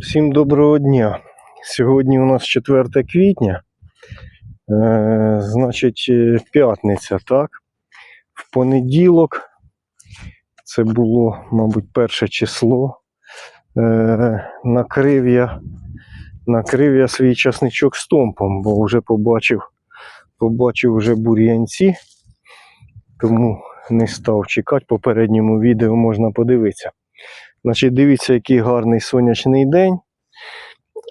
Всім доброго дня. Сьогодні у нас 4 квітня, е, значить, е, п'ятниця, так? В понеділок, це було, мабуть, перше число. Е, накрив я, накрив я свій часничок стомпом, бо вже побачив, побачив вже бур'янці, тому не став чекати. Попередньому відео можна подивитися. Значить, дивіться, який гарний сонячний день.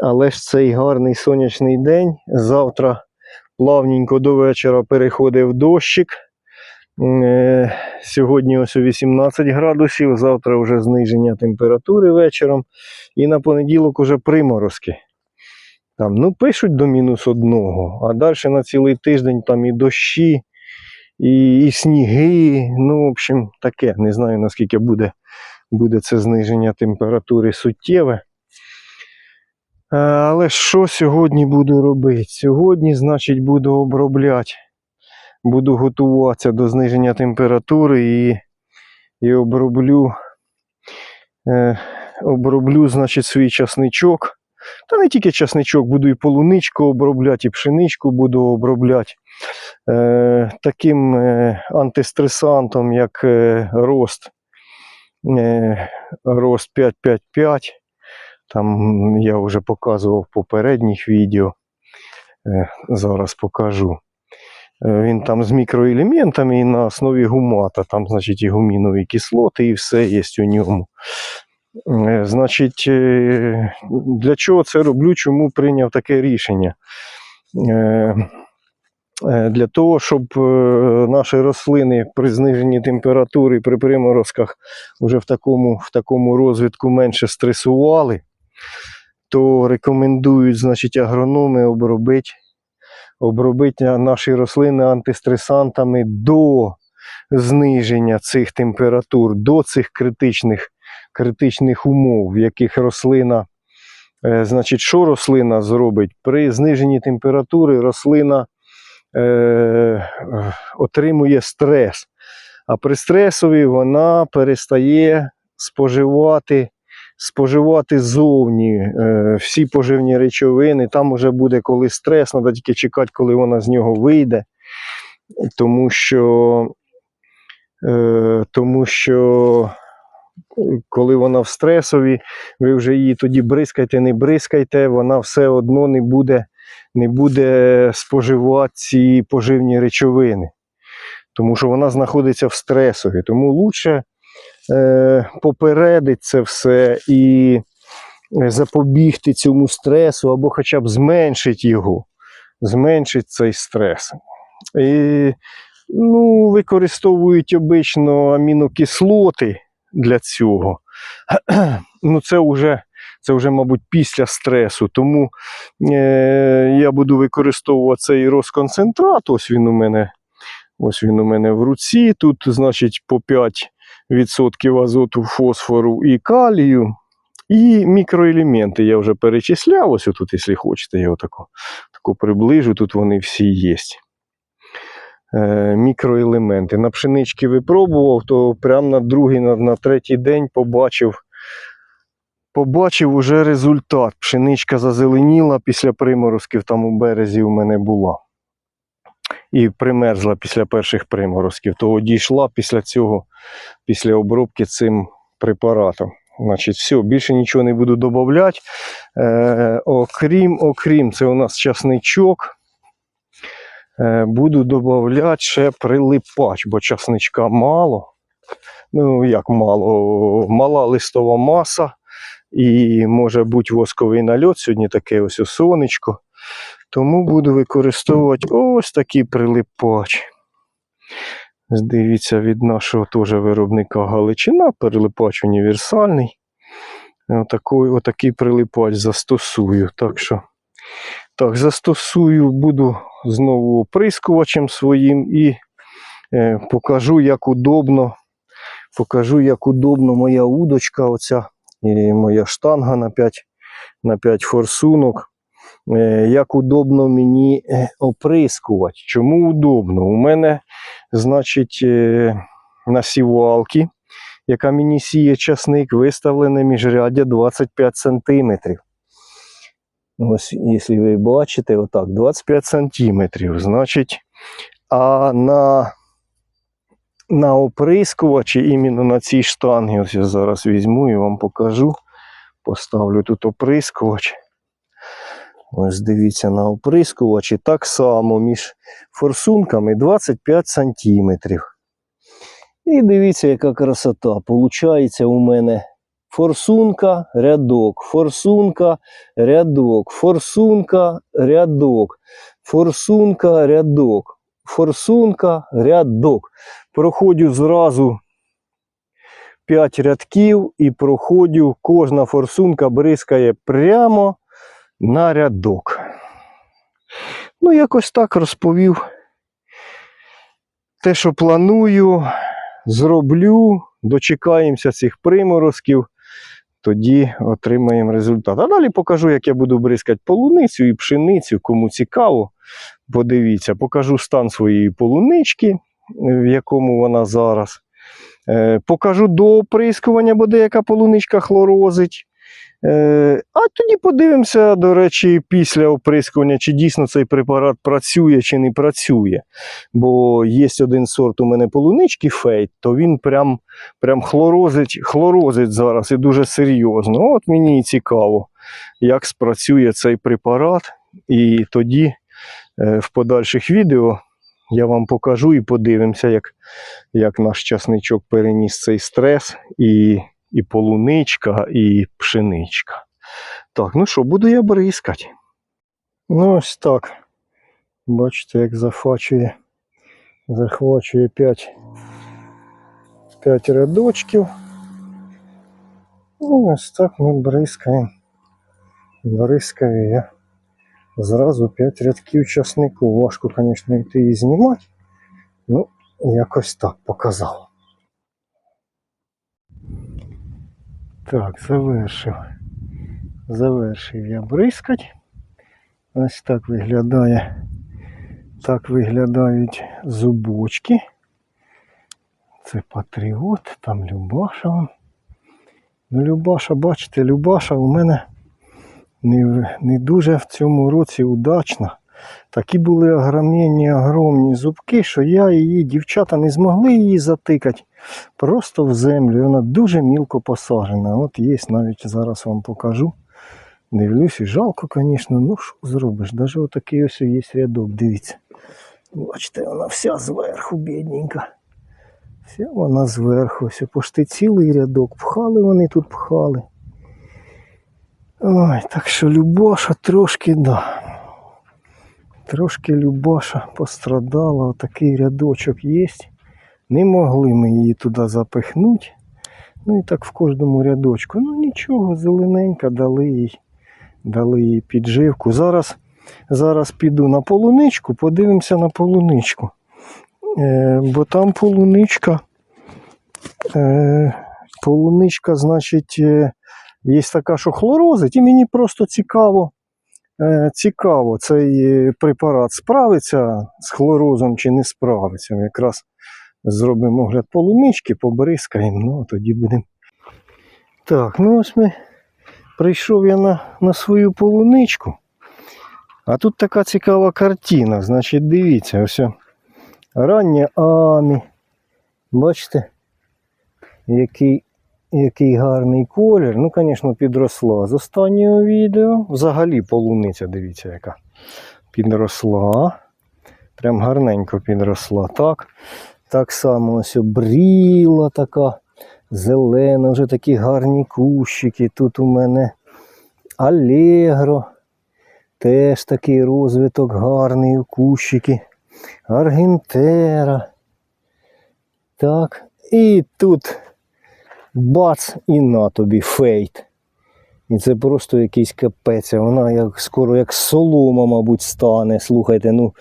Але ж цей гарний сонячний день завтра плавненько до вечора переходив дощик. Е, Сьогодні ось 18 градусів, завтра вже зниження температури вечором. І на понеділок уже приморозки. Там, ну, пишуть до мінус одного, а далі на цілий тиждень там і дощі, і, і сніги. Ну, в общем, таке. Не знаю, наскільки буде буде це зниження температури суттєве. Е, Але що сьогодні буду робити? Сьогодні, значить, буду обробляти, буду готуватися до зниження температури і, і оброблю, е, оброблю, значить, свій часничок. Та не тільки часничок, буду і полуничку обробляти, і пшеничку буду обробляти. Е, таким е, антистресантом, як е, рост рост 555. Там я вже показував в попередніх відео. Е, зараз покажу. Е, Він там з мікроелементами і на основі гумата. Там, значить, і гумінові кислоти, і все є у ньому. Е, Значить, е, для чого це роблю? Чому прийняв таке рішення? Е, Для того, щоб е, наші рослини при зниженні температури, при приморозках вже в такому, в такому розвитку менше стресували, то рекомендують, значить, агрономи обробити, обробити наші рослини антистресантами до зниження цих температур, до цих критичних, критичних умов, в яких рослина, е, значить, що рослина зробить? При зниженні температури рослина е, отримує стрес. А при стресові вона перестає споживати, споживати зовні е, всі поживні речовини. Там уже буде коли стрес, треба тільки чекати, коли вона з нього вийде. Тому що, е, тому що коли вона в стресові, ви вже її тоді бризкайте, не бризкайте, вона все одно не буде, не буде споживати ці поживні речовини тому що вона знаходиться в стресові. Тому лучше е, попередити це все і е, запобігти цьому стресу, або хоча б зменшити його, зменшити цей стрес. І, ну, використовують обично амінокислоти для цього. ну, це вже, це вже, мабуть, після стресу. Тому е, я буду використовувати цей розконцентрат. Ось він у мене Ось він у мене в руці. Тут, значить, по 5% азоту, фосфору і калію. І мікроелементи я вже перечисляв. Ось тут, якщо хочете, я отако, тако приближу, тут вони всі є. Е, мікроелементи. На пшенички випробував, то прямо на другий, на, на третій день побачив. Побачив уже результат. Пшеничка зазеленіла після приморозків, там у березі у мене була і примерзла після перших приморозків, то дійшла після цього, після обробки цим препаратом. Значить, все, більше нічого не буду додавати. Е, окрім, окрім, це у нас часничок. Е, буду додавати ще прилипач, бо часничка мало. Ну, як мало, мала листова маса. І може бути восковий нальот. Сьогодні таке ось сонечко. Тому буду використовувати ось такий прилипач. Дивіться, від нашого теж виробника Галичина, прилипач універсальний. Отакий, отакий прилипач застосую. Так що, так, застосую, буду знову оприскувачем своїм і е, покажу, як удобно. Покажу, як удобно моя удочка, оця і моя штанга на 5, на 5 форсунок. Е, як удобно мені е, оприскувати. Чому удобно? У мене, значить, е, на сівалки яка мені сіє часник, виставлене міжряддя 25 см. Ось, якщо ви бачите, отак, 25 см. Значить, а на, на оприскувачі, іменно на цій штангі, ось я зараз візьму і вам покажу. Поставлю тут оприскувач. Ось дивіться на оприскувачі. Так само між форсунками 25 сантиметрів. І дивіться, яка красота. Получається у мене форсунка, рядок, форсунка, рядок, форсунка, рядок, форсунка, рядок, форсунка, рядок. Проходжу зразу 5 рядків і проходжу, кожна форсунка бризкає прямо на рядок. Ну, якось так розповів. Те, що планую, зроблю, дочекаємося цих приморозків, тоді отримаємо результат. А далі покажу, як я буду бризкати полуницю і пшеницю, кому цікаво. Подивіться, покажу стан своєї полунички, в якому вона зараз. Е, Покажу до оприскування, бо деяка полуничка хлорозить. Е, А тоді подивимося, до речі, після оприскування, чи дійсно цей препарат працює чи не працює. Бо є один сорт у мене полунички фейт, то він прям, прям хлорозить, хлорозить зараз і дуже серйозно. От мені цікаво, як спрацює цей препарат. І тоді е, в подальших відео я вам покажу і подивимося, як, як наш часничок переніс цей стрес. І і полуничка, і пшеничка. Так, ну що, буду я бризкати. Ну, ось так. Бачите, як захвачує, захвачує 5, 5 рядочків. Ну, ось так ми бризкаємо. Бризкаю я зразу 5 рядків часнику. Важко, звісно, йти і знімати. Ну, якось так показав. Так, завершив. Завершив я бризкать. Ось так виглядає. Так виглядають зубочки. Це патріот, там Любаша. Ну, Любаша, бачите, Любаша у мене не, не дуже в цьому році удачна. Такі були огромні, огромні зубки, що я її, дівчата, не змогли її затикати просто в землю. Вона дуже мілко посаджена. От є, навіть зараз вам покажу. Дивлюсь, і жалко, звісно, ну що зробиш? Навіть отакий ось є рядок, дивіться. Бачите, вона вся зверху, бідненька. Вся вона зверху. Ось пошти цілий рядок. Пхали вони тут пхали. Ой, так що Любаша трошки, да. Трошки Любаша пострадала, отакий рядочок є. Не могли ми її туди запихнути. Ну і так в кожному рядочку. Ну нічого, зелененька, дали їй, дали їй підживку. Зараз, зараз піду на полуничку, подивимося на полуничку. Е, бо там полуничка. Е, полуничка, значить, е, є така, що хлорозить, і мені просто цікаво. Е, Цікаво, цей е, препарат справиться з хлорозом чи не справиться. Якраз зробимо огляд полунички, побризкаємо, ну а тоді будемо. Так, ну ось ми прийшов я на, на свою полуничку. А тут така цікава картина. Значить, дивіться, ось рання амі. Бачите, який, який гарний колір. Ну, звісно, підросла з останнього відео. Взагалі полуниця, дивіться, яка підросла. Прям гарненько підросла. Так. Так само ось обріла така зелена, вже такі гарні кущики. Тут у мене Алегро. Теж такий розвиток гарний у кущики. Аргентера. Так. І тут бац і на тобі фейт. І це просто якийсь капець. Вона як скоро як солома, мабуть, стане. Слухайте, ну,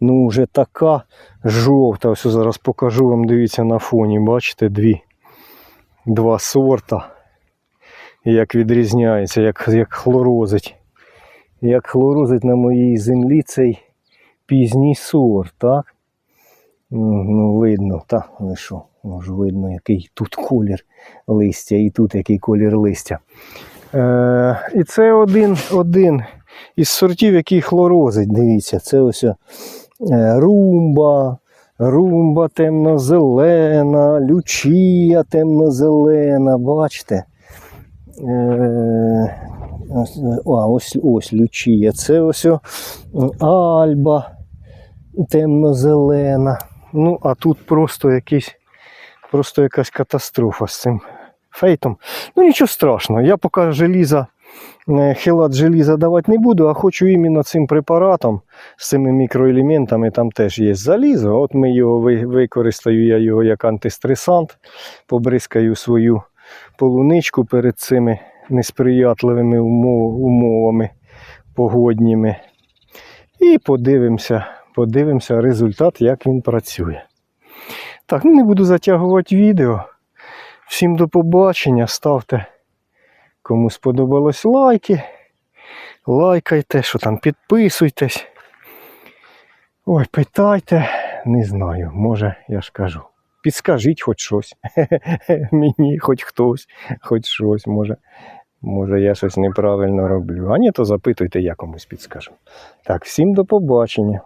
ну вже така жовта. Ось зараз покажу вам, дивіться на фоні. Бачите, дві, два сорта. Як відрізняється, як, як хлорозить. Як хлорозить на моїй землі цей пізній сорт, так? Ну, видно, та, ну що, може видно, який тут колір листя, і тут який колір листя. Е, і це один, один із сортів, який хлорозить. Дивіться, це ось е, румба, румба темно-зелена, лючія темно-зелена, бачите? Е, а, ось, ось лючія. Це ось альба темно-зелена. Ну, а тут просто якийсь, просто якась катастрофа з цим фейтом. Ну нічого страшного. Я поки желіза, е, хелат желіза давати не буду, а хочу іменно цим препаратом, з цими мікроелементами, там теж є залізо. От ми його використаю, я його як антистресант, побризкаю свою полуничку перед цими несприятливими умовами погодніми. І подивимося, подивимося результат, як він працює. Так, ну не буду затягувати відео. Всім до побачення. Ставте, кому сподобалось лайки. Лайкайте, що там, підписуйтесь. Ой, питайте, не знаю, може, я ж кажу. Підскажіть хоч щось. Мені хоч хтось, хоч щось, може. Може, я щось неправильно роблю. А ні, то запитуйте, я комусь підскажу. Так, всім до побачення.